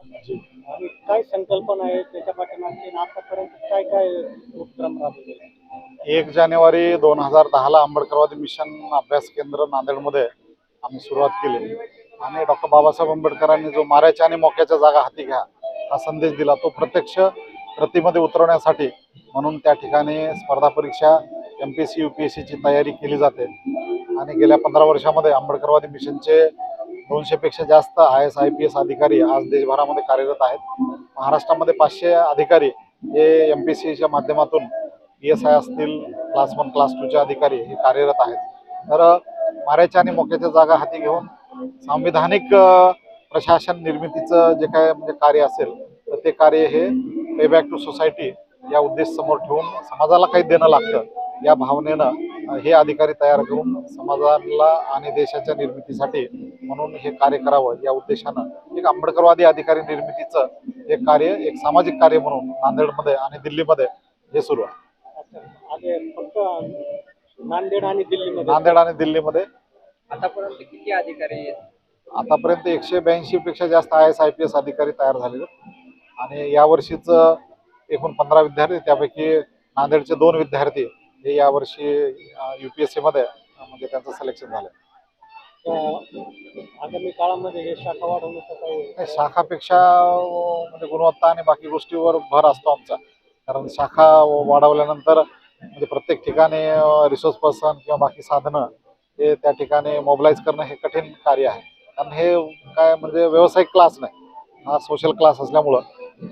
काय संकल्पना आहे? त्याच्या पाठीमागचे आतापर्यंत काय काय उपक्रम राबवले? एक जानेवारी दोन हजार दहाला आंबेडकरवादी मिशन अभ्यास केंद्र नांदेडमध्ये आम्ही सुरुवात केली. आणि डॉक्टर बाबासाहेब आंबेडकरांनी जो मारायच्या आणि मोक्याच्या जागा हाती घ्या हा संदेश दिला. तो प्रत्यक्ष प्रतिमध्ये उतरवण्यासाठी म्हणून त्या ठिकाणी स्पर्धा परीक्षा M P C U P S सीची तयारी केली जाते. आणि गेल्या पंधरा वर्षामध्ये आंबेडकरवादी मिशनचे दोनशेपेक्षा जास्त I S I P S अधिकारी आज देशभरामध्ये कार्यरत आहेत. महाराष्ट्रामध्ये पाचशे अधिकारी हे एम पी सीच्या माध्यमातून पी एस आय असतील क्लास वन क्लास टूचे अधिकारी हे कार्यरत आहेत. तर माऱ्याच्या आणि मोक्याच्या जागा हाती घेऊन संविधानिक प्रशासन निर्मितीचं जे काय म्हणजे कार्य असेल तर ते कार्य हे पे बॅक टू सोसायटी या उद्देश समोर ठेवून समाजाला काही देणं लागतं या भावनेनं हे अधिकारी तयार करून समाजाला आणि देशाच्या निर्मितीसाठी म्हणून हे कार्य करावं या उद्देशानं एक आंबेडकरवादी अधिकारी निर्मितीचं हे कार्य एक सामाजिक कार्य म्हणून नांदेडमध्ये आणि दिल्लीमध्ये हे सुरू आहे. नांदेड आणि दिल्लीमध्ये? नांदेड आणि दिल्लीमध्ये. आतापर्यंत किती अधिकारी? आतापर्यंत एकशे ब्याऐंशी पेक्षा जास्त I S I P S अधिकारी तयार झालेले. आणि यावर्षीच एकूण पंधरा विद्यार्थी त्यापैकी नांदेडचे दोन विद्यार्थी हे यावर्षी यू पी एस सीमध्ये म्हणजे त्यांचं सिलेक्शन झालं आगामी काळामध्ये हे शाखा वाढवण्याचं नाही, काही शाखापेक्षा अं, म्हणजे गुणवत्ता आणि बाकी गोष्टीवर भर असतो आमचा. कारण शाखा वाढवल्यानंतर म्हणजे प्रत्येक ठिकाणी रिसोर्स पर्सन किंवा बाकी साधनं हे त्या ठिकाणी मोबिलाईज करणं हे कठीण कार्य आहे. कारण हे काय म्हणजे व्यावसायिक क्लास नाही. हा सोशल क्लास असल्यामुळं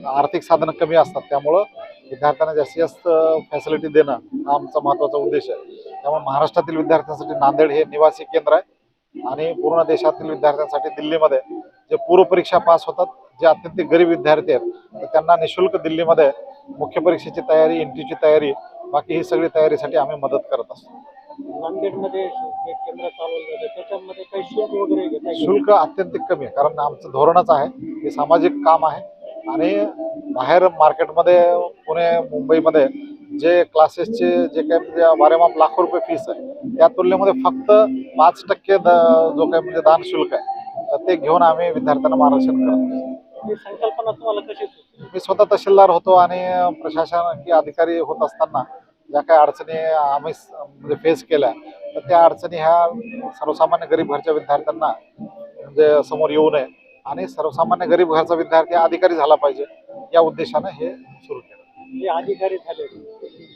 आर्थिक साधनं कमी असतात. त्यामुळं विद्यार्थ्यांना जास्तीत जास्त फॅसिलिटी देणं हा आमचा महत्त्वाचा उद्देश आहे. त्यामुळे महाराष्ट्रातील विद्यार्थ्यांसाठी नांदेड हे निवासी केंद्र आहे. आणि पूर्ण देशातील विद्यार्थ्यांसाठी दिल्लीमध्ये जे पूर्व परीक्षा पास होतात जे अत्यंत गरीब विद्यार्थी आहेत त्यांना निशुल्क दिल्लीमध्ये मुख्य परीक्षेची तयारी इंटरची तयारी बाकी ही सगळी तयारीसाठी आम्ही मदत करत असतो. नांदेडमध्ये केंद्र चालवलं जातं. त्याच्यामध्ये काही शुल्क वगैरे शुल्क अत्यंत कमी आहे कारण आमचं धोरणच आहे हे सामाजिक काम आहे. आणि बाहेर मार्केटमध्ये पुणे मुंबईमध्ये जे क्लासेसचे जे काही म्हणजे बारेमाप लाखो रुपये फीस आहे त्या तुलनेमध्ये फक्त पाच टक्के द जो काही म्हणजे दान शुल्क आहे तर ते घेऊन आम्ही विद्यार्थ्यांना मार्गदर्शन करतो ही संकल्पना तुम्हाला कशी सुचली मी स्वतः तहसीलदार होतो आणि प्रशासकीय अधिकारी होत असताना ज्या काही अडचणी आम्ही म्हणजे फेस केल्या तर त्या अडचणी ह्या सर्वसामान्य गरीब घरच्या विद्यार्थ्यांना म्हणजे समोर येऊ नये आणि सर्वसामान्य गरीब घरचा विद्यार्थी अधिकारी झाला पाहिजे या उद्देशानं हे सुरू केलं. अधिकारी झाले.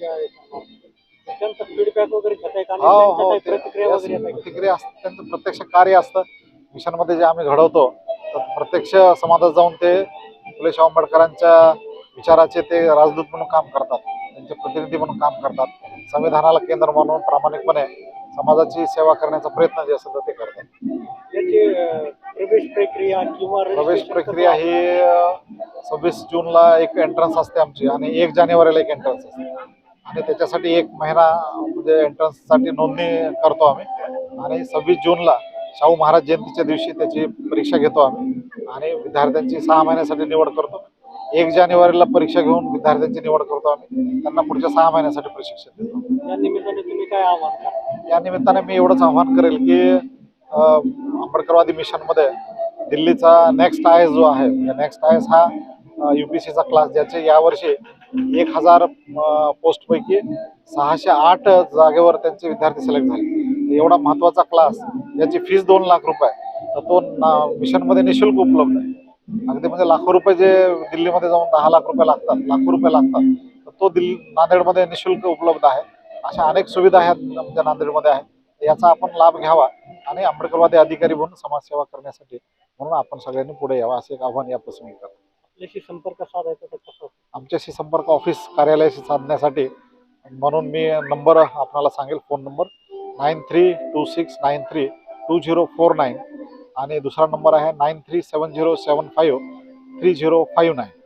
त्यांचा फीडबॅक वगैरे घेताय का आणि हो त्यांच्या हो काही ते- प्रतिक्रिया ते वगैरे येताय का? प्रतिक्रिया असतात त्यांचं प्रत्यक्ष कार्य असतं. मिशनमध्ये जे आम्ही घडवतो तर प्रत्यक्ष समाजात जाऊन ते फुले शाहू आंबेडकरांच्या विचाराचे ते राजदूत म्हणून काम करतात त्यांचे प्रतिनिधी म्हणून काम करतात. संविधानाला केंद्र म्हणून प्रामाणिकपणे समाजाची सेवा करण्याचा प्रयत्न जे असेल तर ते करतात. याची अं, प्रवेश प्रक्रिया किंवा प्रवेश registration प्रक्रिया ही सव्वीस जूनला एक एंट्रन्स असते आमची आणि एक जानेवारीला एक एंट्रन्स असते. आणि त्याच्यासाठी एक महिना म्हणजे एंट्रन्ससाठी नोंदणी करतो आम्ही. आणि सव्वीस जूनला शाहू महाराज जयंतीच्या दिवशी त्याची परीक्षा घेतो आम्ही. आणि विद्यार्थ्यांची सहा महिन्यासाठी निवड करतो. एक जानेवारीला परीक्षा घेऊन विद्यार्थ्यांची निवड करतो आम्ही. त्यांना पुढच्या सहा महिन्यासाठी प्रशिक्षण देतो. या निमित्ताने तुम्ही काय आव्हान करा या निमित्ताने मी एवढंच आव्हान करेल की आंबेडकरवादी मिशनमध्ये दिल्लीचा नेक्स्ट आय एस जो आहे नेक्स्ट आय एस हा यू पी सीचा क्लास ज्याचे यावर्षी एक हजार पोस्टपैकी सहाशे आठ जागेवर त्यांचे विद्यार्थी सिलेक्ट झाले. एवढा महत्त्वाचा क्लास याची फीस दोन लाख रुपये. तर तो ना- मिशनमध्ये निशुल्क उपलब्ध आहे. अगदी म्हणजे लाखो रुपये जे दिल्लीमध्ये जाऊन दहा लाख रुपये लागतात लाखो रुपये लागतात तर तो दिल्ली नांदेडमध्ये निशुल्क उपलब्ध आहे. अशा अनेक सुविधा आहेत म्हणजे नांदेडमध्ये आहेत. याचा आपण लाभ घ्यावा आणि आंबेडकरवादी अधिकारी म्हणून समाजसेवा करण्यासाठी म्हणून आपण सगळ्यांनी पुढे यावं असं एक आव्हान या प्रसंगी करतो. संपर्क साधायचा आमच्याशी संपर्क ऑफिस कार्यालयाशी साधण्यासाठी. म्हणून मी नंबर आपणाला सांगेल phone number nine three two six nine three two zero four nine. आणि दुसरा नंबर आहे nine three seven zero seven five three zero five nine.